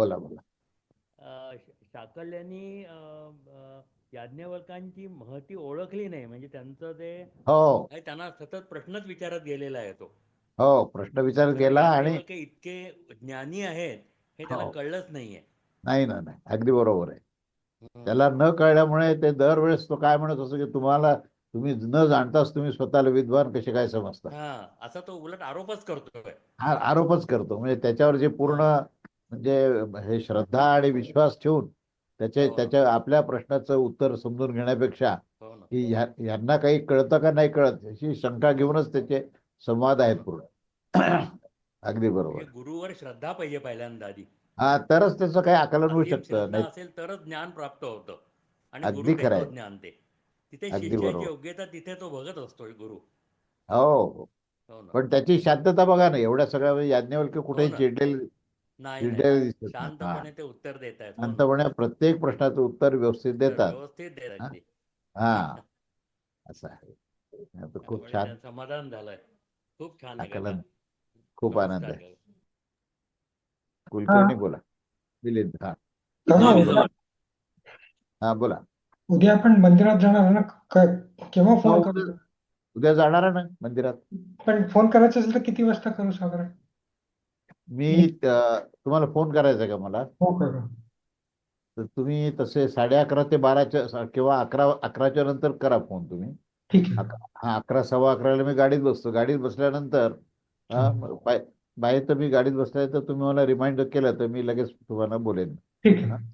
बोला बोला. शाकल्यानी याज्ञवल्कांची महती ओळखली नाही. म्हणजे त्यांचं ते हो. त्यांना सतत प्रश्नच विचारत गेलेला आहे तो. हो प्रश्न विचार तर केला आणि इतके ज्ञानी आहेत हे त्याला हो. कळलंच नाहीये. नाही ना नाही. अगदी बरोबर आहे. त्याला न कळल्यामुळे ते दरवेळेस तो काय म्हणत असतो की तुम्हाला तुम्ही न जाणताच तुम्ही स्वतःला विद्वान कसे काय समजता? असा तो उलट आरोपच करतोय. हा आरोपच करतो. म्हणजे त्याच्यावर जे पूर्ण म्हणजे हे श्रद्धा आणि विश्वास ठेवून त्याचे हो. त्याच्या आपल्या प्रश्नाचं उत्तर समजून घेण्यापेक्षा हो की ह्या- ह्यांना काही कळतं का नाही कळत अशी शंका घेऊनच त्याचे संवाद आहेत पूर्ण अगदी बरोबर. गुरुवर श्रद्धा पाहिजे पहिल्यांदा आधी. हा तरच त्याचं काही आकलन होऊ शकतं असेल तरच ज्ञान प्राप्त होतं. आणि अगदी खरं ज्ञान ते. तिथे. योग्यता तिथे तो बघत असतो गुरु. हो. हो पण त्याची शांतता बघा ना एवढ्या सगळ्या याज्ञवल्क्य कुठेही हो. चिडलेले नाही चिडलेले नाही. दिसत नाही. शांतपणे ते उत्तर देत आहेत हो. शांतपणे प्रत्येक प्रश्नाचं उत्तर व्यवस्थित देतात. व्यवस्थित देत हा? आहेत ते. हा. असं आहे. आता खूप त्यामुळे छान. समाधान झालंय. खूप छान आकलन. खूप आनंद नमस्कार आहे. कुलकर्णी बोला. मिलिंद हा. दादा बोला. उद्या हा बोला. उद्या आपण मंदिरात जाणार आहे ना? क- केव्हा फोन हो, करू? उद्या जाणार आहे ना मंदिरात? पण फोन करायचा असेल तर किती वाजता करू साधारण? मी तुम्हाला फोन करायचा का मला? हो करू. तर तुम्ही तसे साडे अकरा ते बाराच्या किंवा अकरा अकराच्या नंतर करा फोन तुम्ही. ठीक आहे. अक- हा अकरा सव्वा अकराला मी गाडीत बसतो. गाडीत बसल्यानंतर बाय- बाहेर तर मी गाडीत बसल्यानंतर तुम्ही मला रिमाइंडर केलं तर मी लगेच तुम्हाला बोलेन. ठीक आहे.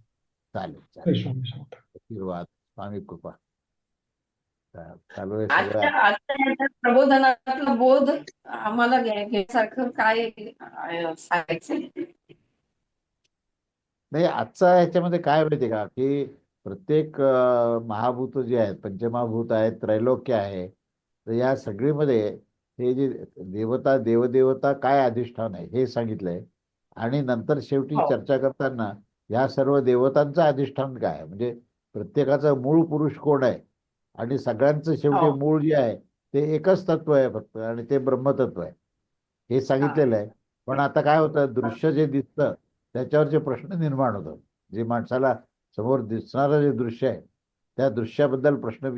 चालेल चालेल. आशीर्वाद स्वामी कृपा. चालू आहे प्रबोधनातला बोध आम्हाला घ्या- घेण्यासारखं काय अं, सांगायचंय नाही आजचा ह्याच्यामध्ये काय माहिती का? की प्रत्येक महाभूत जे आहेत पंचमहाभूत आहेत त्रैलोक्य आहे तर या सगळीमध्ये हे जे देवता देवदेवता काय अधिष्ठान आहे हे सांगितलंय. आणि नंतर शेवटी हो. चर्चा करताना या सर्व देवतांचं अधिष्ठान काय आहे? म्हणजे प्रत्येकाचं मूळ पुरुष कोण आहे? आणि सगळ्यांचं शेवटी हो. मूळ जे आहे ते एकच तत्व आहे फक्त आणि ते ब्रह्मतत्व आहे. हे सांगितलेलं आहे. पण आता काय होतं दृश्य जे दिसतं त्याच्यावरचे प्रश्न निर्माण होतात जे माणसाला समोर दिसणारं जे दृश्य आहे त्या दृश्याबद्दल प्रश्न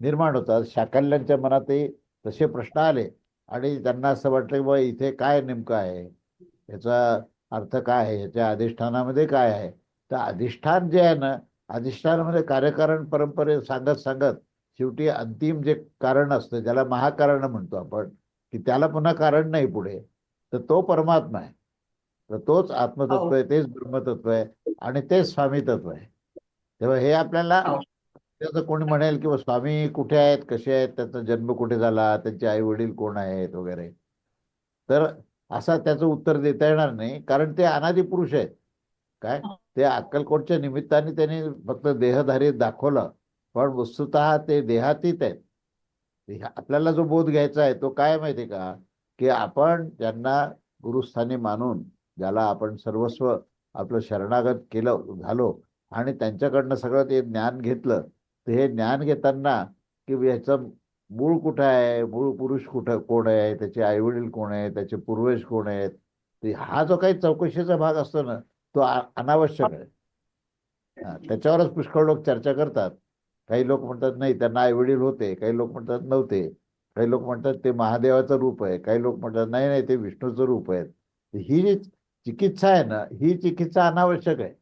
निर्माण होतात. शाकल्यांच्या मनातही तसे प्रश्न आले आणि त्यांना असं वाटलं की बा इथे काय नेमकं आहे? याचा अर्थ काय आहे? याच्या अधिष्ठानामध्ये काय आहे? तर अधिष्ठान जे आहे ना अधिष्ठानामध्ये कार्यकारण परंपरे सांगत सांगत शेवटी अंतिम जे कारण असतं ज्याला महाकारण म्हणतो आपण की त्याला पुन्हा कारण नाही पुढे तर तो परमात्मा आहे. तर तोच आत्मतत्व आहे तेच ब्रह्मतत्व आहे आणि तेच स्वामी तत्व आहे. तेव्हा हे आपल्याला हो. त्याचं कोणी म्हणेल की बा स्वामी कुठे आहेत कसे आहेत त्यांचा जन्म कुठे झाला त्यांचे आई वडील कोण आहेत वगैरे. तर असा त्याचं उत्तर देता येणार नाही कारण ते अनादी पुरुष आहेत. काय? ते अक्कलकोटच्या निमित्ताने त्यांनी फक्त देहधारी दाखवलं. पण वस्तुतः ते देहातीत आहेत. आपल्याला जो बोध घ्यायचा आहे तो काय माहिती का? की आपण ज्यांना गुरुस्थानी मानून ज्याला आपण सर्वस्व आपलं शरणागत केलं झालो आणि त्यांच्याकडनं सगळं ते ज्ञान घेतलं तर हे ज्ञान घेताना की ह्याचं मूळ कुठं आहे? मूळ पुरुष कुठं कोण आहे? त्याचे आईवडील कोण आहे त्याचे पूर्वज कोण आहेत? ते हा जो काही चौकशीचा भाग असतो ना तो अनावश्यक आहे. त्याच्यावरच पुष्कळ लोक चर्चा करतात. काही लोक म्हणतात नाही त्यांना आईवडील होते. काही लोक म्हणतात नव्हते. काही लोक म्हणतात ते महादेवाचं रूप आहे. काही लोक म्हणतात नाही नाही ते विष्णूचं रूप आहे. ही जी चिकित्सा आहे ना ही चिकित्सा अनावश्यक आहे.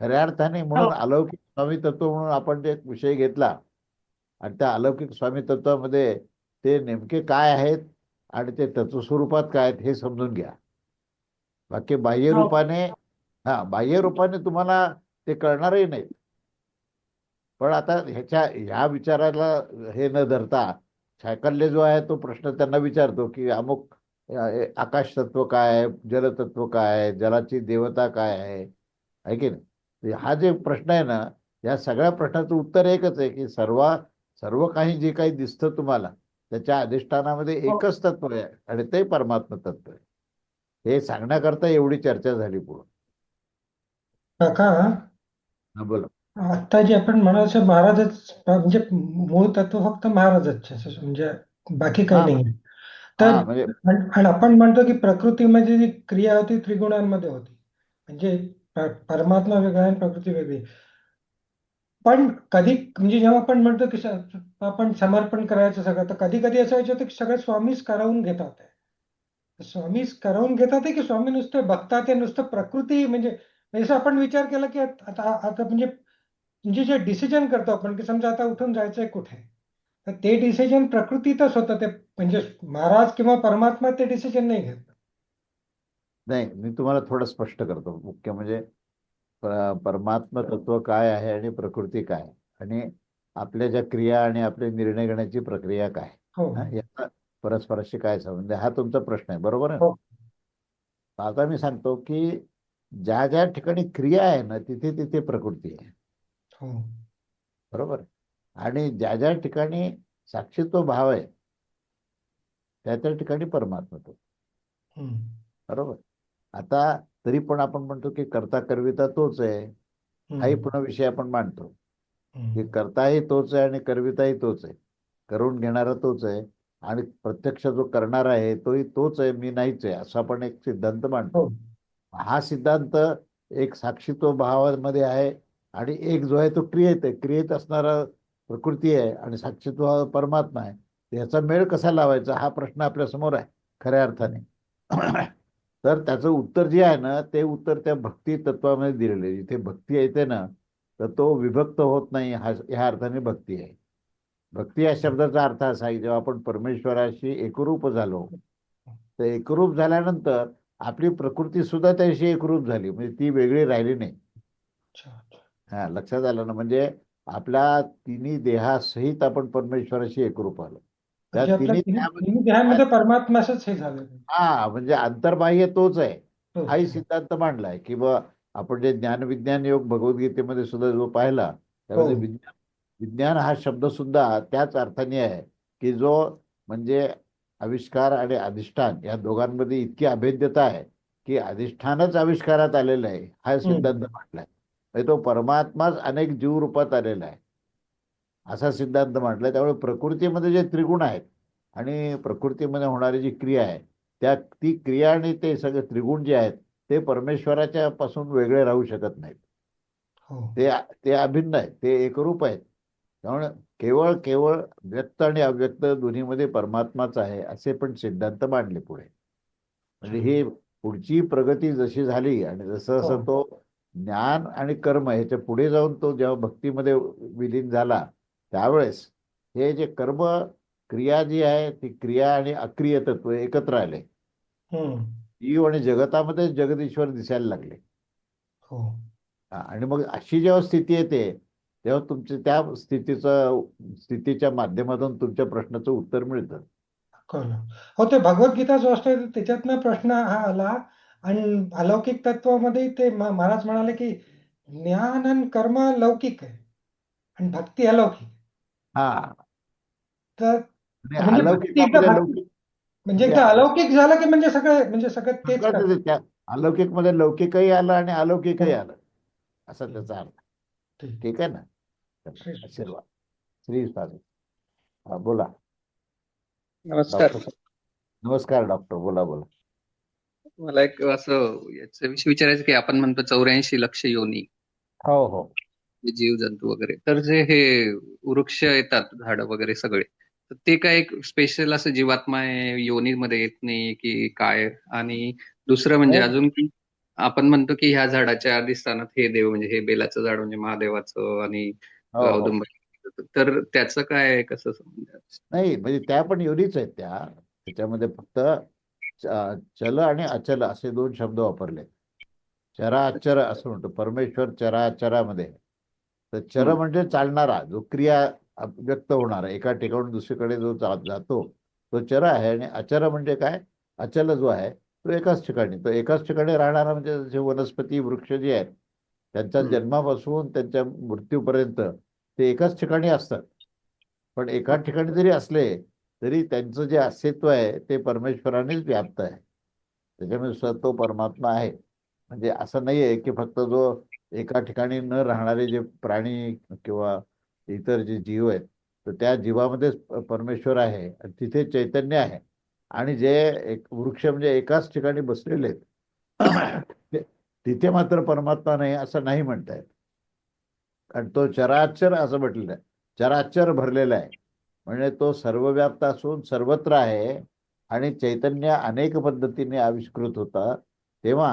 खऱ्या अर्थाने म्हणून हो. अलौकिक स्वामी तत्व म्हणून आपण जे एक विषय घेतला आणि त्या अलौकिक स्वामी तत्वामध्ये ते नेमके काय आहेत आणि ते तत्वस्वरूपात काय आहेत हे समजून घ्या. बाकी बाह्य हो. रूपाने हा बाह्य रूपाने तुम्हाला ते कळणारही नाही पण आता ह्याच्या ह्या विचाराला हे न धरता शाकल्य जो आहे तो प्रश्न त्यांना विचारतो की अमुक आकाश तत्व काय आहे जलतत्व काय आहे जलाची देवता काय आहे? आहे की नाही? हा जे प्रश्न आहे ना या सगळ्या प्रश्नाचं उत्तर एकच आहे की सर्व सर्व काही जे काही दिसतं तुम्हाला त्याच्या अधिष्ठानामध्ये हो. एकच तत्व आहे आणि ते परमात्म तत्व आहे. हे सांगण्याकरता एवढी चर्चा झाली पुढं. काका? हा, बोला. आता जे आपण म्हणायचं महाराजच म्हणजे मूळ तत्व फक्त महाराजच आहे, म्हणजे बाकी काही हा. नाही हा तर म्हणजे आणि आणि आपण म्हणतो की प्रकृतीमध्ये जी क्रिया होती त्रिगुणांमध्ये होती म्हणजे प- परमात्मा वेगळा आणि प्रकृती वेगळी पण कधी म्हणजे जेव्हा आपण म्हणतो की स- आपण समर्पण करायचं सगळं तर कधी कधी असं व्हायचं होतं की सगळं स्वामीच करवून घेतात आहे. स्वामीच करवून घेतात आहे की स्वामी नुसते बघतात आहे नुसतं प्रकृती म्हणजे म्हणजे असं आपण विचार केला की आता आता म्हणजे म्हणजे जे डिसिजन करतो आपण की समजा आता उठून जायचंय कुठे? तर ते डिसिजन प्रकृतीतच होतं ते. म्हणजे महाराज किंवा परमात्मा ते डिसिजन नाही घेत. नाही मी तुम्हाला थोडं स्पष्ट करतो. मुख्य म्हणजे परमात्मा तत्व काय आहे आणि प्रकृती काय? आणि आपल्या ज्या क्रिया आणि आपले निर्णय घेण्याची प्रक्रिया काय? हो. याचा परस्पराशी काय संबंध? हा तुमचा प्रश्न आहे बरोबर आहे? हो. आता मी सांगतो की ज्या ज्या ठिकाणी क्रिया आहे ना तिथे तिथे प्रकृती आहे. हो. बरोबर. आणि ज्या ज्या ठिकाणी साक्षीत्व भाव आहे त्या त्या ठिकाणी परमात्मा तो. बरोबर. आता तरी पण आपण म्हणतो की कर्ता करविता तोच आहे. हाही. पुन्हा विषय आपण मांडतो. की करताही तोच आहे आणि करविताही तोच आहे. करून घेणारा तोच आहे आणि प्रत्यक्ष जो करणारा आहे तोही तोच आहे मी नाहीच आहे असा आपण एक सिद्धांत मांडतो. हो. हा सिद्धांत एक साक्षीत्व भावामध्ये आहे आणि एक जो आहे तो क्रियेत आहे. क्रियेत असणारा प्रकृती आहे आणि साक्षीत्व परमात्मा आहे. याचा मेळ कसा लावायचा हा प्रश्न आपल्यासमोर आहे खऱ्या अर्थाने. तर त्याचं उत्तर जे आहे ना ते उत्तर त्या भक्ती तत्वामध्ये दिलेलं आहे. जिथे भक्ती येते ना तर तो विभक्त होत नाही हा ह्या अर्थाने भक्ती आहे. भक्ती या शब्दाचा अर्थ असा आहे जेव्हा आपण परमेश्वराशी एकरूप झालो तर एकरूप झाल्यानंतर आपली प्रकृती सुद्धा त्याशी एकरूप झाली. म्हणजे ती वेगळी राहिली नाही. हा लक्षात आलं ना? म्हणजे आपल्या तिन्ही देहासहित आपण परमेश्वराशी एकरूप आलो. त्या म्हणजे आपल्या तिन्ही तिन्ही देहामध्ये- तिन्ही देहामध्ये परमात्माच हे झालं हा म्हणजे अंतर्बाह्य तोच आहे. हो. हाही सिद्धांत मांडलाय की बा आपण जे ज्ञानविज्ञान योग भगवद्गीतेमध्ये सुद्धा जो पाहिला त्यामध्ये हो. विज्ञान विज्ञान हा शब्द सुद्धा त्याच अर्थाने आहे की जो म्हणजे आविष्कार आणि अधिष्ठान या दोघांमध्ये इतकी अभेद्यता आहे की अधिष्ठानच आविष्कारात आलेलं आहे हा सिद्धांत मांडलाय. तो परमात्माच अनेक जीव रूपात आलेला आहे. असा सिद्धांत मांडलाय त्यामुळे प्रकृतीमध्ये जे त्रिगुण आहेत आणि प्रकृतीमध्ये होणारी जी क्रिया आहे त्या ती क्रिया आणि ते सगळे त्रिगुण जे आहेत ते परमेश्वराच्या पासून वेगळे राहू शकत नाहीत. हो. ते ते अभिन्न आहेत. ते एकरूप आहेत. त्यामुळे केवळ केवळ व्यक्त आणि अव्यक्त दोन्हीमध्ये परमात्माच आहे असे पण सिद्धांत मांडले पुढे. म्हणजे ही पुढची प्रगती जशी झाली आणि जसं जसं हो. तो ज्ञान आणि कर्म ह्याच्या पुढे जाऊन तो जेव्हा भक्तीमध्ये विलीन झाला त्यावेळेस हे जे कर्म क्रिया जी आहे ती क्रिया आणि अक्रिय तत्व एकत्र आले. जीव आणि जगतामध्ये जगदीश्वर दिसायला लागले. हो. आणि मग अशी जेव्हा स्थिती येते तेव्हा तुमच्या त्या स्थितीचं स्थितीच्या माध्यमातून तुमच्या प्रश्नाचं उत्तर मिळतं. हो ते भगवद्गीता जो असतो त्याच्यातनं प्रश्न हा आला आणि अलौकिक तत्वामध्ये ते म- महाराज म्हणाले की ज्ञान आणि कर्म लौकिक आहे. आणि भक्ती अलौकिक. हा. तर आणि म्हणजे भक्ती एकदा अलौकिकामध्ये भक्ती- लौकिक म्हणजे एकदा अलौकिक झालं की म्हणजे सगळं म्हणजे सगळं तेच करतात. त्या अलौकिकमध्ये लौकिकही आलं आणि अलौकिकही हो. आलं. असा त्याचा अर्थ. ठीक. ठीक आहे ना? श्री- आशीर्वाद. श्री स्वामी. हा बोला. नमस्कार. डॉक्टर नमस्कार डॉक्टर. बोला बोला. मला एक असं याच्याविषयी विचारायचं की आपण म्हणतो चौऱ्याऐंशी लक्ष योनी हो हो जीव जंतू वगैरे तर जे हे वृक्ष येतात झाडं वगैरे सगळे तर ते काय एक स्पेशल असं जीवात्मा आहे योनीमध्ये येत नाही की काय आणि दुसरं म्हणजे हो. अजून की आपण म्हणतो की ह्या झाडाच्या अधिष्ठानात हे देव म्हणजे हे बेलाचं झाड म्हणजे महादेवाचं आणि हो, हो. औदुंबर तर त्याचं काय कसं? नाही म्हणजे त्या पण योनीच आहेत त्या त्याच्यामध्ये फक्त चल आणि अचल असे दोन शब्द वापरले. चरा अचर असं म्हणतो. परमेश्वर चरा अचरामध्ये तर चर. म्हणजे चालणारा जो क्रिया व्यक्त होणारा. एका ठिकाणून दुसरीकडे जो जातो तो चर आहे आणि अचर म्हणजे काय? अचल जो आहे तो एकाच ठिकाणी. तो एकाच ठिकाणी राहणारा म्हणजे जे वनस्पती वृक्ष जे आहेत त्यांच्या. जन्मापासून त्यांच्या मृत्यूपर्यंत ते एकाच ठिकाणी असतात. पण एका ठिकाणी जरी असले तरी त्यांचं जे अस्तित्व आहे ते परमेश्वरानेच व्याप्त आहे. त्याच्यामुळे तो परमात्मा आहे. म्हणजे असं नाही आहे की फक्त जो एका ठिकाणी न राहणारे जे प्राणी किंवा इतर जे जीव आहेत तर त्या जीवामध्येच परमेश्वर आहे आणि तिथे चैतन्य आहे. आणि जे एक वृक्ष म्हणजे एकाच ठिकाणी बसलेले आहेत तिथे मात्र परमात्मा नाही असं नाही म्हणता येत. कारण तो चराचर असं म्हटलेलं आहे. चराचर भरलेला आहे. म्हणजे तो सर्वव्याप्त असून सर्वत्र आहे आणि चैतन्य अनेक पद्धतीने आविष्कृत होता तेव्हा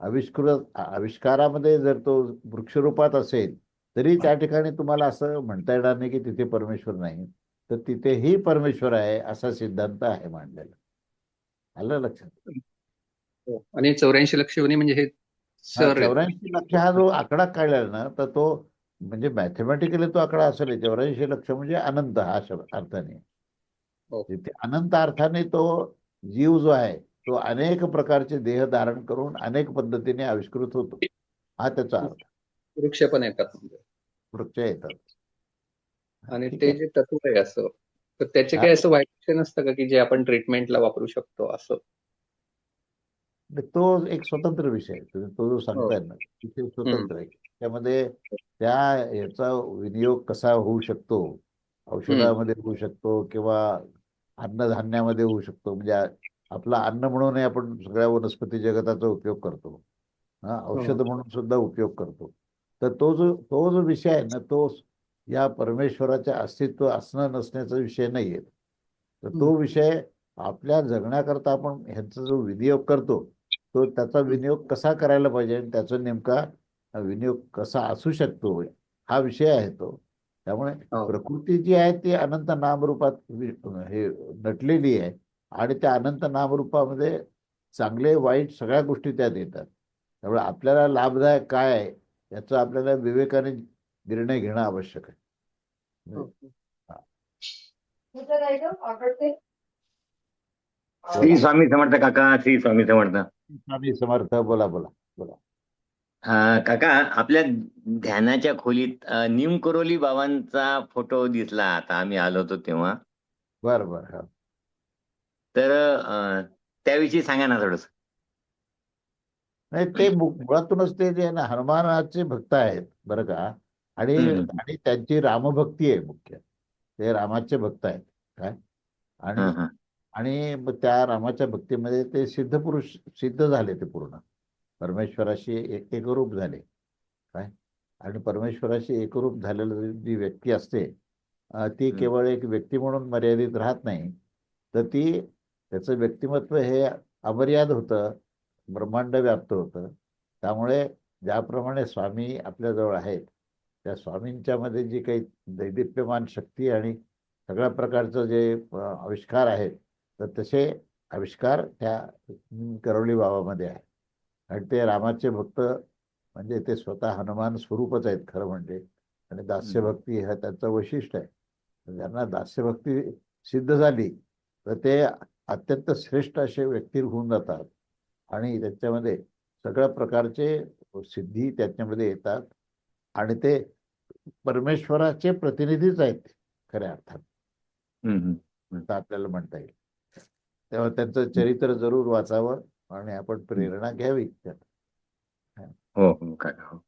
आविष्कृत आविष्कारामध्ये जर तो वृक्षरूपात असेल तरी त्या ठिकाणी तुम्हाला असं म्हणता येणार नाही की तिथे परमेश्वर नाही तर तिथेही परमेश्वर आहे असा सिद्धांत आहे मांडलेला आलं लक्षात हो. आणि चौऱ्याऐंशी लक्ष म्हणजे हे. चौऱ्याऐंशी लक्ष हा जो आकडा काढला ना तर तो म्हणजे मॅथमॅटिकली तो आकडा असेल चौऱ्याऐंशी लक्ष म्हणजे अनंत हा शब्द अर्थाने हो. तिथे अनंत अर्थाने तो जीव जो आहे तो अनेक प्रकारचे देह धारण करून अनेक पद्धतीने आविष्कृत होतो हा त्याचा अर्थ वृक्ष पण येतात म्हणजे. वृक्ष येतात आणि ते. जे तत्व आहे असं तर त्याचे. काही असं वाईट नसतं का की जे आपण ट्रीटमेंटला वापरू शकतो असं तो एक स्वतंत्र विषय तुम्ही तो जो सांगताय ना तिथे स्वतंत्र आहे त्यामध्ये त्या याचा विनियोग कसा होऊ शकतो औषधामध्ये होऊ शकतो किंवा अन्नधान्यामध्ये होऊ शकतो म्हणजे आपला अन्न म्हणूनही आपण सगळ्या वनस्पती जगताचा उपयोग करतो हा औषध म्हणून सुद्धा उपयोग करतो तर तो जो तो जो विषय आहे ना तो या परमेश्वराचे अस्तित्व असणं नसण्याचा विषय नाहीये तर तो विषय आपल्या जगण्याकरता आपण ह्यांचा जो विनियोग करतो तो त्याचा विनियोग कसा करायला पाहिजे आणि त्याचा नेमका विनियोग कसा असू शकतो हा विषय आहे तो. त्यामुळे हो. प्रकृती जी आहे ती अनंत नामरूपात हे नटलेली आहे आणि त्या अनंत नामरूपामध्ये चांगले वाईट सगळ्या गोष्टी त्यात येतात. त्यामुळे आपल्याला लाभदायक काय आहे याचा आपल्याला विवेकाने निर्णय घेणं आवश्यक आहे तुझं काय ग आवडते श्री स्वामी समर्थ काका श्री स्वामी समर्थ. स्वामी समर्थ बोला बोला अं, काका आपल्या ध्यानाच्या खोलीत नीम करोली बाबांचा फोटो दिसला. आता आम्ही आलो होतो तेव्हा. बरं बरं हा. तर त्याविषयी सांगा ना थोडस. नाही ते मुळातूनच ते ना हनुमानाचे भक्त आहेत बरं का? आणि. आणि त्यांची रामभक्ती आहे मुख्य. ते रामाचे भक्त आहेत काय? आणि आणि मग त्या रामाच्या भक्तीमध्ये ते सिद्ध पुरुष सिद्ध झाले ते पूर्ण. परमेश्वराशी एक एकरूप झाले. काय? आणि परमेश्वराशी एकरूप झालेली जी व्यक्ती असते ती. केवळ एक व्यक्ती म्हणून मर्यादित राहत नाही. तर ती त्याचं व्यक्तिमत्व हे अमर्याद होतं ब्रह्मांड व्याप्त होतं. त्यामुळे ज्याप्रमाणे स्वामी आपल्याजवळ आहेत त्या स्वामींच्या मध्ये जी काही दैदिप्यमान शक्ती आणि सगळ्या प्रकारचं जे आविष्कार आहेत तर तसे आविष्कार त्या अं, करोली बाबामध्ये आहे. आणि ते रामाचे भक्त म्हणजे ते स्वतः हनुमान स्वरूपच आहेत खरं म्हणजे. आणि दास्यभक्ती हा त्यांचं वैशिष्ट्य आहे. ज्यांना दास्यभक्ती सिद्ध झाली तर ते अत्यंत श्रेष्ठ असे व्यक्ती होऊन जातात. आणि त्याच्यामध्ये सगळ्या प्रकारचे सिद्धी त्याच्यामध्ये येतात. आणि ते परमेश्वराचे प्रतिनिधीच आहेत खऱ्या अर्थात. आपल्याला म्हणता येईल. तेव्हा त्यांचं चरित्र जरूर वाचावं आणि आपण प्रेरणा घ्यावी. त्यात. हो हो काका हो.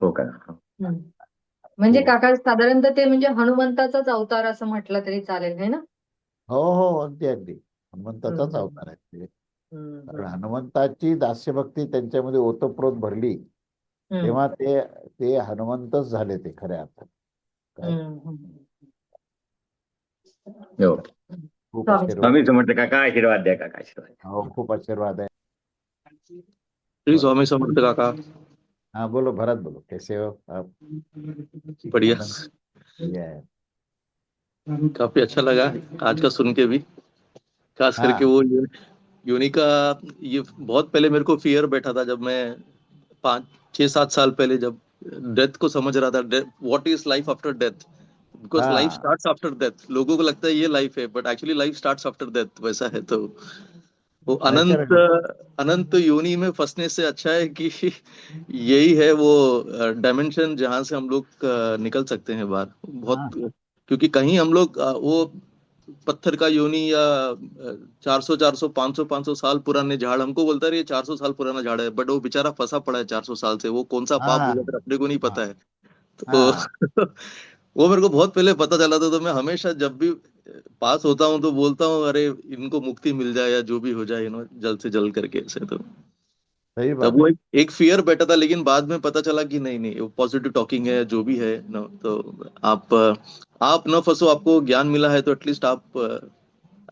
हो काका हो. म्हणजे काका साधारणतः ते म्हणजे हनुमंताचाच अवतार असं म्हटलं तरी चालेल है ना? हो हो अगदी अगदी. हनुमंताचाच. अवतार आहे ते. कारण हनुमंताची दास्यभक्ती त्यांच्यामध्ये ओतप्रोत भरली. तेव्हा ते ते हनुमंतच झाले ते खऱ्या अर्थात खूप आशीर्वाद। स्वामी समर्थ काका आशीर्वाद द्या काका आशीर्वाद हो खूप आशीर्वाद आहे। श्री स्वामी समर्थ काका। हाँ बोलो भरत बोलो कैसे हो आप? बढ़िया। ये काफ़ी अच्छा लगा आज का सुन के भी। खास हाँ। करके वो यू- यूनी का ये बहुत पहले मेरे को फियर बैठा था जब मैं पाँच छह सात साल पहले जब डेथ को समझ रहा था। What is life after death because हाँ। लाइफ स्टार्ट्स आफ्टर डेथ लोगों को लगता है ये लाइफ है but actually life starts after death वैसा है तो। वो अनंत अनंत योनि में फंसने से अच्छा है कि यही है वो डायमेंशन जहाँ से हम लोग निकल सकते हैं बाहर। बहुत क्योंकि कहीं हम लोग वो पत्थर का योनि या चार सौ चार सौ पाँच सौ पाँच सौ साल पुराने झाड़ हमको बोलता है ये चार सौ साल पुराना झाड़ है। बट वो बेचारा फंसा पड़ा है चार सौ साल से। वो कौन सा पाप हाँ। हुआ अपने को नहीं पता है। हाँ। तो वो मेरे को बहुत पहले पता चला था तो मैं हमेशा जब भी पास होता हूँ तो बोलता हूँ अरे इनको मुक्ति मिल जाए या जो भी हो जाए नो जल्द से जल्द करके ऐसे तो। सही बात तब वो एक, एक फियर बैठा था लेकिन बाद में पता चला कि नहीं नहीं वो पॉजिटिव टॉकिंग है जो भी है ना तो आप आप न फंसो आपको ज्ञान मिला है तो एटलीस्ट आप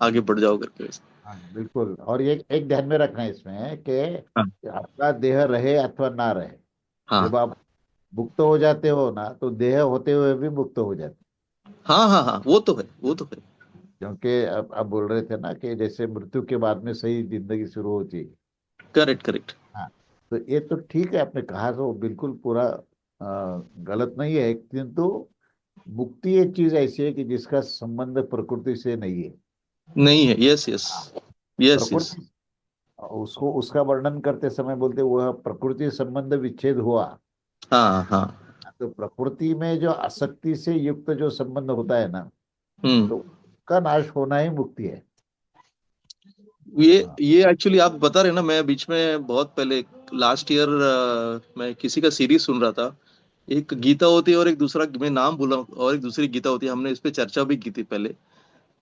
आगे बढ़ जाओ करके हाँ, बिल्कुल। और ये एक ध्यान में रखना है इसमें कि हाँ। आपका देह रहे अथवा ना रहे हाँ। जब आप मुक्त हो जाते हो ना तो देह होते हुए भी मुक्त हो जाते हाँ। हाँ हाँ वो तो है वो तो है। क्योंकि अब आप बोल रहे थे ना कि जैसे मृत्यु के बाद में सही ज़िंदगी शुरू होती है। Correct correct. हाँ तो ये तो ठीक है आपने कहा तो बिल्कुल पूरा गलत नहीं है। किंतु मुक्ति एक चीज़ ऐसी है कि जिसका संबंध प्रकृति से नहीं है। नहीं है यस यस यस यस उसको उसका वर्णन करते समय बोलते वह प्रकृति संबंध विच्छेद हुआ। हाँ हाँ। तो प्रकृति में जो आसक्ति से युक्त जो संबंध होता है ना हम्म। तो उसका नाश होना ही मुक्ति है। ये हाँ। ये एक्चुअली आप बता रहे ना मैं बीच में बहुत पहले लास्ट ईयर मैं किसी का सीरीज़ सुन रहा था। एक गीता होती है और एक दूसरा मैं नाम भूला हूँ, और एक दूसरी गीता होती है। हमने इस पे चर्चा भी की थी पहले।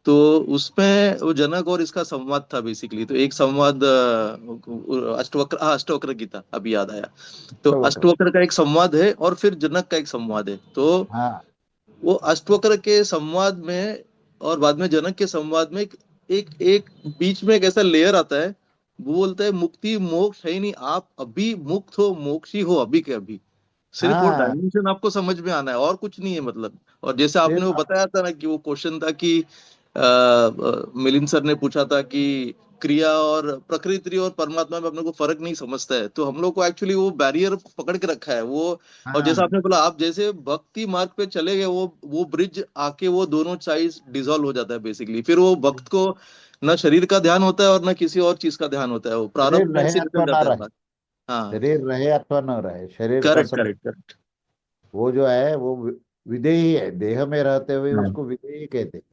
तो उसमें वो जनक और इसका संवाद था बेसिकली तो एक संवाद अष्टवक्र हाँ अष्टवक्र गीता अभी याद आया। तो अष्टवक्र। का एक संवाद है और फिर जनक का एक संवाद है। तो हाँ। वो अष्टवक्र के संवाद में और बाद में जनक के संवाद में एक एक, एक बीच में एक ऐसा लेयर आता है। वो बोलता है मुक्ति मोक्ष है नहीं आप अभी मुक्त हो मोक्षी हो अभी के अभी। सिर्फ़ वो हाँ। डायमेंशन आपको समझ में आना है और कुछ नहीं है मतलब। और जैसे आपने वो बताया था ना कि वो क्वेश्चन था कि मिलिंद सर ने पूछा था कि क्रिया और प्रकृति और परमात्मा में अपने को फ़र्क नहीं समझता है। तो हम लोग को एक्चुअली वो बैरियर पकड़ के रखा है वो हाँ। और जैसा आपने बोला आप जैसे भक्ति मार्ग पे चले गए वो वो ब्रिज आके वो दोनों साइड डिजोल्व हो जाता है बेसिकली फिर वो भक्त को न शरीर का ध्यान होता है और न किसी और चीज़ का ध्यान होता है वो प्रारंभ है शरीर रहे अथवा न रहे शरीर करेक्ट करेक्ट करेक्ट वो जो है वो वि- विदेही है देह में रहते हुए हाँ। उसको विदेही कहते हैं।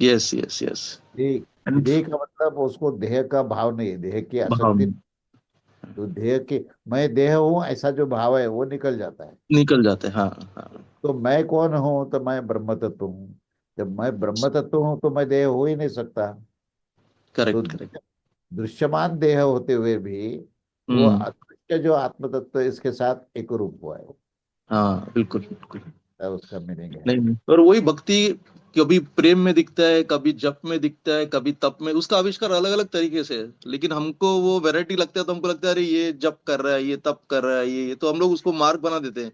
यस यस यस विदेही का मतलब उसको देह का भाव नहीं है देह की आसक्ति तो देह की मैं देह हूँ ऐसा जो भाव है वो निकल जाता है। निकल जाते हैं हाँ हाँ। तो मैं कौन हूँ तो मैं ब्रह्म तत्व हूँ। जब मैं ब्रह्म तत्व हूँ तो मैं देह हो ही नहीं सकता। तो करेक्ट करेक्ट दृश्यमान देह होते हुए भी वो हम्म। अदृश्य जो आत्म तत्व इसके साथ एक रूप हुआ है। हाँ बिल्कुल बिल्कुल। ऐसा उसका मीनिंग है। नहीं और वही भक्ति कभी प्रेम में दिखता है, कभी जप में दिखता है, कभी तप में, उसका आविष्कार अलग अलग तरीके से है। लेकिन हमको वो वेराइटी लगता है तो हमको लगता है, अरे, ये जप कर रहा है, ये तप कर रहा है ये। तो हम लोग उसको मार्ग बना देते हैं।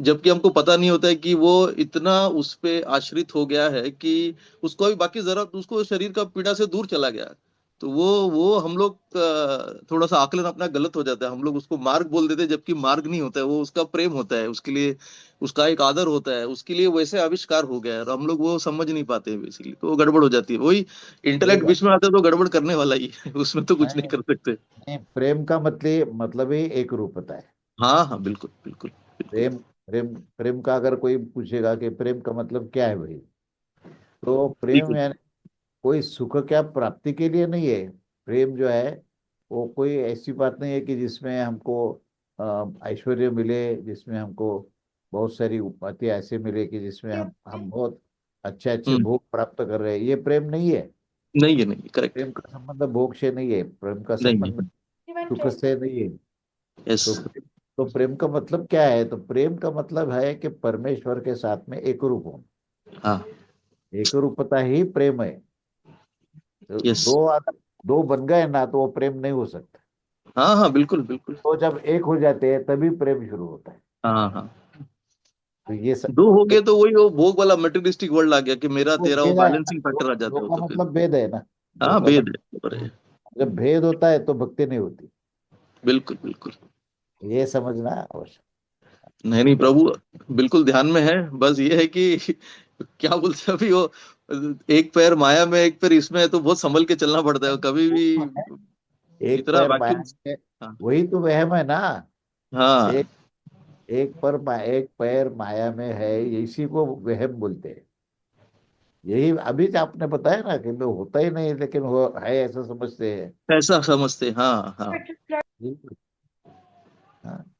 जबकि हमको पता नहीं होता है कि वो इतना उस पे आश्रित हो गया है कि उसको अभी बाकी जरा, उसको शरीर का पीड़ा से दूर चला गया। तो वो वो हम लोग थोड़ा सा आकलन अपना गलत हो जाता है। हम लोग उसको मार्ग बोल देते हैं जबकि मार्ग नहीं होता है वो उसका प्रेम होता है उसके लिए उसका एक आदर होता है उसके लिए वैसे आविष्कार हो गया है और हम लोग वो समझ नहीं पाते हैं बेसिकली तो वो गड़बड़ हो जाती है। वही इंटेलेक्ट बीच में आता है तो गड़बड़ करने वाला ही है उसमें तो कुछ नहीं नहीं कर सकते। नहीं प्रेम का मतलब मतलब ही एक रूपता है। हाँ हाँ बिल्कुल बिल्कुल प्रेम प्रेम प्रेम का अगर कोई पूछेगा कि प्रेम का मतलब क्या है भाई? तो प्रेम यानी कोई सुख क्या प्राप्ति के लिए नहीं है? प्रेम जो है वो कोई ऐसी बात नहीं है कि जिसमें हमको ऐश्वर्य मिले जिसमें हमको बहुत सारी उपाधि ऐसे मिले कि जिसमें हम हम बहुत अच्छे अच्छे हम्म। भोग प्राप्त कर रहे हैं। ये प्रेम नहीं है। नहीं है नहीं करेक्ट प्रेम का संबंध भोग से नहीं है। प्रेम का संबंध सुख से नहीं है। यस तो प्रेम तो प्रेम का मतलब क्या है? तो प्रेम का मतलब है कि परमेश्वर के साथ में एक रूप हो हाँ। एक रूपता ही प्रेम है। तो यस दो दो बन गए ना तो वो प्रेम नहीं हो सकता। हाँ हाँ बिल्कुल बिल्कुल। तो जब एक हो जाते हैं तभी प्रेम शुरू होता है। हाँ हाँ। तो ये सब दो हो तो गए तो वही वो भोग वाला मटेरियलिस्टिक वर्ल्ड आ गया कि मेरा वो तेरा वो बैलेंसिंग फैक्टर आ जाता है तो मतलब भेद है ना। हाँ भेद मतलब है। जब भेद होता है तो भक्ति नहीं होती। बिल्कुल बिल्कुल। ये समझना आवश्यक। नहीं नहीं प्रभु बिल्कुल ध्यान में है। बस ये है कि क्या बोलते हैं? अभी वो एक पैर माया में एक पैर इसमें है तो बहुत संभल के चलना पड़ता है। कभी भी एक इतना पैर माया हाँ। वही तो वहम है ना। हाँ। एक एक पर मा, एक पैर माया में है इसी को वहम बोलते हैं। यही अभी जो आपने बताया ना कि वो होता ही नहीं लेकिन वो है ऐसा समझते हैं। ऐसा समझते हाँ हाँ हाँ,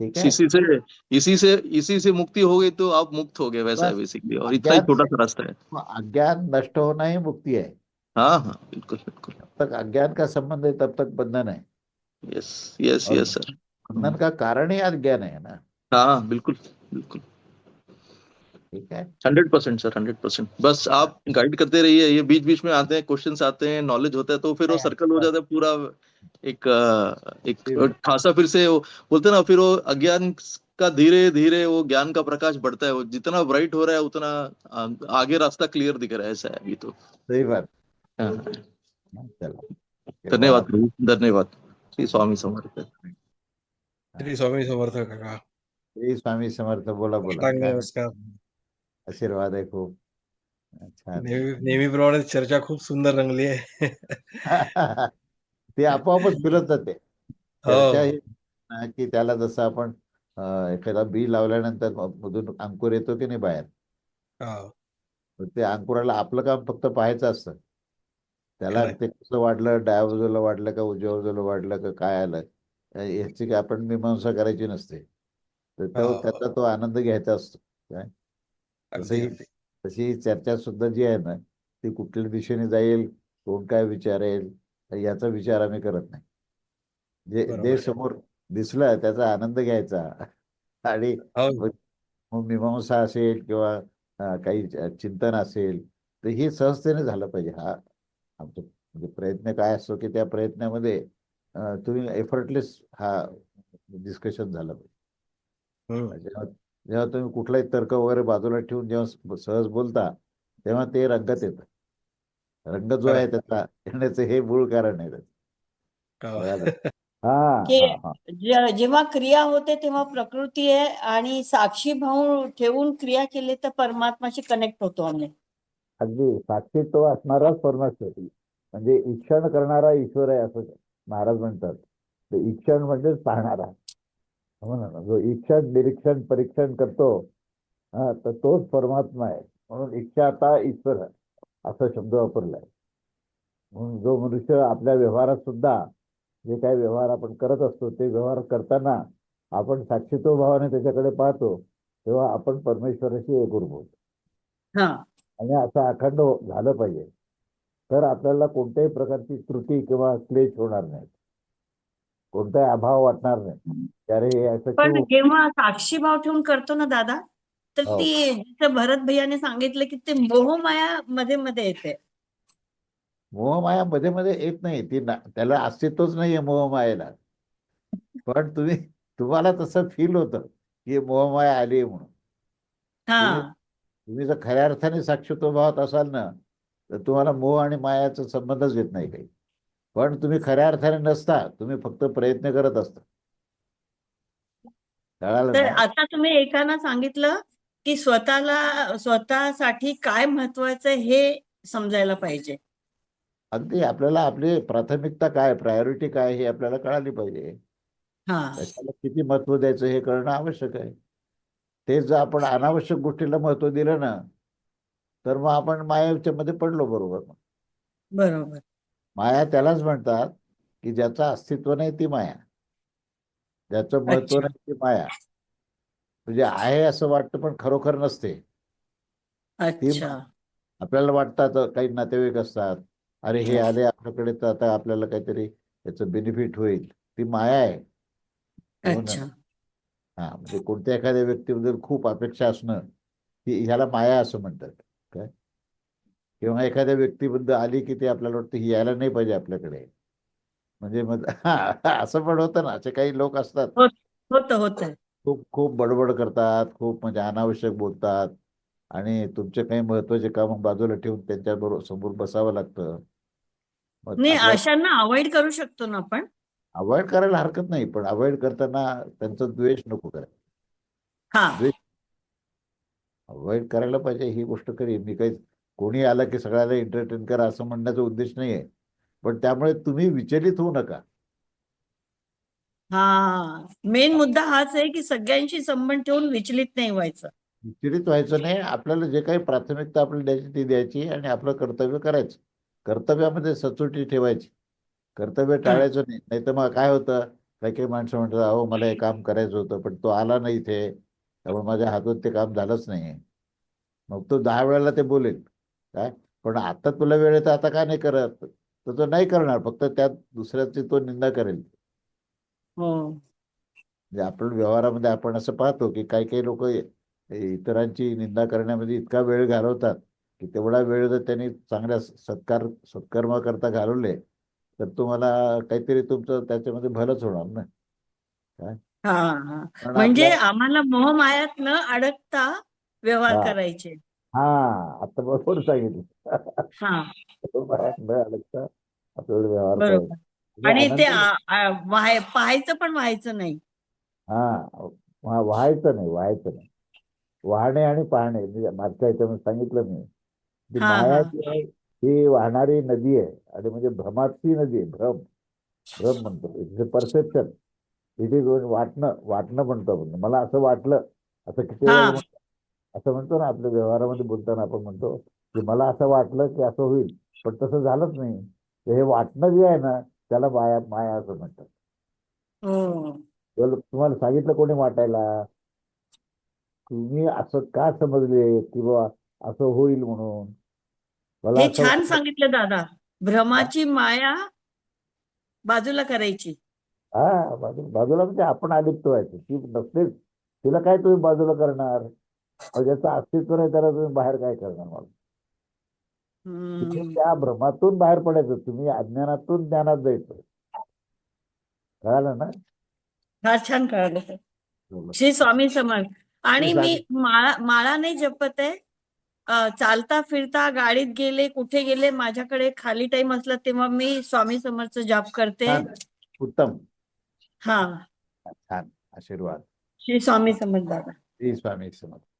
ठीक है? इसी से इसी से इसी से मुक्ति हो गई तो आप मुक्त हो गए वैसा है बेसिकली और इतना ही छोटा सा रास्ता है। तो अज्ञान नष्ट होना ही मुक्ति है। हाँ हाँ बिल्कुल बिल्कुल। जब तक अज्ञान का संबंध है तब तक बंधन है। यस यस यस सर बंधन का कारण ही अज्ञान है ना? हाँ बिल्कुल बिल्कुल। ठीक है? Hundred percent sir hundred percent. बस आप गाइड करते रहिए ये बीच बीच में आते हैं क्वेश्चंस आते हैं नॉलेज होता है तो फिर वो सर्कल हो। जाता है पूरा एक एक खासा फिर से वो बोलते ना फिर वो अज्ञान का धीरे धीरे वो ज्ञान का प्रकाश बढ़ता है वो जितना ब्राइट हो रहा है उतना आगे रास्ता क्लियर दिख रहा है ऐसा है अभी तो। सही बात। हाँ, धन्यवाद धन्यवाद। श्री स्वामी समर्थ। श्री स्वामी समर्थ काका। श्री स्वामी समर्थ बोला बोला। नमस्कार। आशीर्वाद आहे खूप. छान नेहमी नेहमीप्रमाणे चर्चा खूप सुंदर रंगली आहे. ते आपोआपच फिरत जाते. हो. चर्चा ही ना की त्याला जसं आपण अं, एखादा बी लावल्यानंतर म- मधून अंकुर येतो की नाही बाहेर? हो. तर ते अंकुराला आपलं काम फक्त पाहायचं असतं. त्याला खरंय. ते कसं वाढलं डाव्या बाजूला वाढलं का उजव्या बाजूला वाढलं का काय आलं? अं, याची काय आपण मीमांसा करायची नसते. तर तो हो. त्याचा तो आनंद घ्यायचा असतो. काय? तसंही तशी ही चर्चा सुद्धा जी आहे ना ती कुठल्या दिशेने जाईल कोण काय विचारेल याचा विचार आम्ही करत नाही. जे जे. समोर दिसलं त्याचा आनंद घ्यायचा. आणि हो. मग मीमांसा असेल किंवा काही चिंतन असेल तर हे सहजतेने झालं पाहिजे. हा आमचा म्हणजे प्रयत्न काय असतो की त्या प्रयत्नामध्ये तुम्ही एफर्टलेस हा डिस्कशन झालं पाहिजे. हम्म. जेव्हा तुम्ही कुठलाही तर्क वगैरे बाजूला ठेवून जेव्हा सहज बोलता तेव्हा ते रंगात येतं. रंग जो आहे त्याचा येण्याचं हे मूळ कारण आहे त्याचं. हो. जेव्हा क्रिया होते तेव्हा प्रकृती आहे आणि साक्षी भाव ठेवून क्रिया केली तर परमात्माशी कनेक्ट होतो आम्ही. अगदी. साक्षी तो असणाराच परमेश्वर. म्हणजे ईक्षण करणारा ईश्वर आहे असं महाराज म्हणतात. ते ईक्षण म्हणजेच पाहणारा. हो ना जो ईक्षण निरीक्षण परीक्षण करतो हा तर तोच परमात्मा आहे. म्हणून इच्छाता ईश्वर असा शब्द वापरलाय. म्हणून जो मनुष्य आपल्या व्यवहारात सुद्धा जे काही व्यवहार आपण करत असतो ते व्यवहार करताना आपण साक्षीत्व भावाने त्याच्याकडे पाहतो तेव्हा आपण परमेश्वराशी होतो हा. आणि असं अखंड झालं पाहिजे. तर आपल्याला कोणत्याही प्रकारची त्रुटी किंवा क्लेश होणार नाही. कोणताही अभाव वाटणार नाही. की अरे असं पण? जेव्हा साक्षी भाव ठेवून करतो ना दादा तर हो. ती जसं भरत भैयाने सांगितलं की ते मोहमाया मध्ये मध्ये येते. मोहमाया मध्ये मध्ये येत नाही. ती ना त्याला अस्तित्वच नाहीये मोहमायेला. पण तुम्ही तुम्हाला तसं फील होतं की मोहमाया आली म्हणून. हा. तुम्ही जर खऱ्या अर्थाने साक्षीत्व भावात असाल ना तर तुम्हाला मोह आणि मायाचा संबंधच येत नाही काही. पण तुम्ही खऱ्या अर्थाने नसता तुम्ही फक्त प्रयत्न करत असता. तर आता तुम्ही एकानं सांगितलं की स्वतःला स्वतःसाठी काय महत्वाचं हे समजायला पाहिजे. अगदी आपल्याला आपली प्राथमिकता काय प्रायोरिटी काय हे आपल्याला कळाली पाहिजे. हा. किती महत्त्व द्यायचं हे कळणं आवश्यक आहे. ते जर आपण अनावश्यक गोष्टीला महत्त्व दिलं ना तर मग आपण मायाच्या मध्ये पडलो बरोबर बरोबर. माया त्यालाच म्हणतात की ज्याचं अस्तित्व नाही ती माया. ज्याचं महत्त्व. नाही ती माया. म्हणजे आहे असं वाटतं पण खरोखर नसते. अच्छा. आपल्याला वाटतात काही नातेवाईक असतात. अरे हे आले आपल्याकडे तर आता आपल्याला काहीतरी याचं बेनिफिट होईल. ती माया आहे. हो हा म्हणजे कोणत्या एखाद्या व्यक्तीबद्दल खूप अपेक्षा असणं ही ह्याला माया असं म्हणतात. काय? किंवा एखाद्या व्यक्तीबद्दल आली की ते आपल्याला वाटतं ही यायला नाही पाहिजे आपल्याकडे. म्हणजे मग हा असं पण होतं ना. असे काही लोक असतात. होतं होतं. खूप खूप बडबड करतात. खूप म्हणजे अनावश्यक बोलतात. आणि तुमचे काही महत्त्वाचे काम बाजूला ठेवून त्यांच्या बरोबर समोर बसावं लागतं. नाही अशांना अवॉइड करू शकतो ना आपण. अवॉइड करायला हरकत नाही. पण अवॉइड करताना त्यांचा द्वेष नको करायला हा. द्वेष अवॉइड करायला पाहिजे ही गोष्ट खरी मी काही कोणी आलं की सगळ्याला एंटरटेन करा असं म्हणण्याचा उद्देश नाही आहे पण त्यामुळे तुम्ही विचलित होऊ नका. हा मेन मुद्दा हाच आहे की सगळ्यांशी संबंध ठेवून विचलित नाही व्हायचं. विचलित व्हायचं नाही. आपल्याला जे काही प्राथमिकता आपल्याला द्यायची ती द्यायची आणि आपलं कर्तव्य करायचं. कर्तव्यामध्ये सचोटी ठेवायची. कर्तव्य टाळायचं नाही. नाही तर मग काय होतं? काही काही माणसं म्हणतात अहो मला हे काम करायचं होतं पण तो आला नाही इथे. त्यामुळे माझ्या हातून ते काम झालंच नाही मग तो दहा वेळेला ते बोलेल. काय? पण आता तुला वेळ आहे तर आता काय नाही करत? तर तो नाही करणार फक्त त्यात दुसऱ्याची तो निंदा करेल. हो. म्हणजे आपण व्यवहारामध्ये आपण असं पाहतो की काही काही लोक इतरांची निंदा करण्यामध्ये इतका वेळ घालवतात की तेवढा वेळ जर त्यांनी चांगल्या सत्कार सत्कर्म करता घालवले तर तुम्हाला काहीतरी तुमचं त्याच्यामध्ये भलंच होणार ना? कारण म्हणजे आम्हाला मोहमायात न अडकता व्यवहार. करायचे. हा आता बरोबर सांगितलं. हा. मोहमायात न अडकता आपल्याला व्यवहार बरोबर. करायचे. म्हणजे आणि ते अनंत- आ- आ- वाहाय- पाहायचं पण व्हायचं नाही. हा वा- व्हायचं नाही व्हायचं नाही. वाहणे आणि पाहणे म्हणजे मागच्या ह्याच्यामध्ये सांगितलं मी. हा, माया हा. जी आहे ही वाहणारी नदी आहे. आणि म्हणजे भ्रमाची नदी आहे भ्रम. भ्रम म्हणतो. इट्स परसेप्शन इट इज वाटणं वाटणं म्हणतो आपण. मला असं वाटलं. असं किती हा. असं म्हणतो ना आपल्या व्यवहारामध्ये बोलताना आपण म्हणतो की मला असं वाटलं की असं होईल पण तसं झालंच नाही. तर हे वाटणं जे आहे ना त्याला माया माया असं म्हणतात. तुम्हाला सांगितलं कोणी वाटायला? तुम्ही असं का समजले की बाबा असं होईल म्हणून? मला छान सांगितलं दादा. भ्रमाची माया बाजूला करायची. हा बाजू बाजूला म्हणजे आपण अलिप्त व्हायचं. ती नसतेच. तिला काय तुम्ही बाजूला करणार? ज्याचं अस्तित्व नाही त्याला तुम्ही बाहेर काय करणार मला. त्या भ्रमातून बाहेर पडायचं तुम्ही अज्ञानातून ज्ञानात जायचं. कळालं ना? फार छान कळालं सर. श्री स्वामी समर्थ. आणि मी माळा माळा नाही जपत आहे. चालता फिरता गाडीत गेले कुठे गेले माझ्याकडे खाली टाइम असला तेव्हा मी स्वामी समर्थ जाप करते. उत्तम. हा. छान. आशीर्वाद. श्री स्वामी समर्थ दादा. श्री स्वामी समर्थ.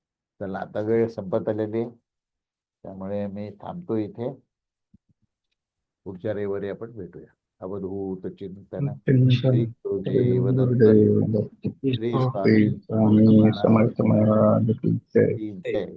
चला आता वेळ संपत आलेली. त्यामुळे मी थांबतो इथे. पुढच्या रविवारी आपण भेटूया. अवधूत चिंतन श्री स्वामी समर्थ महाराज जय.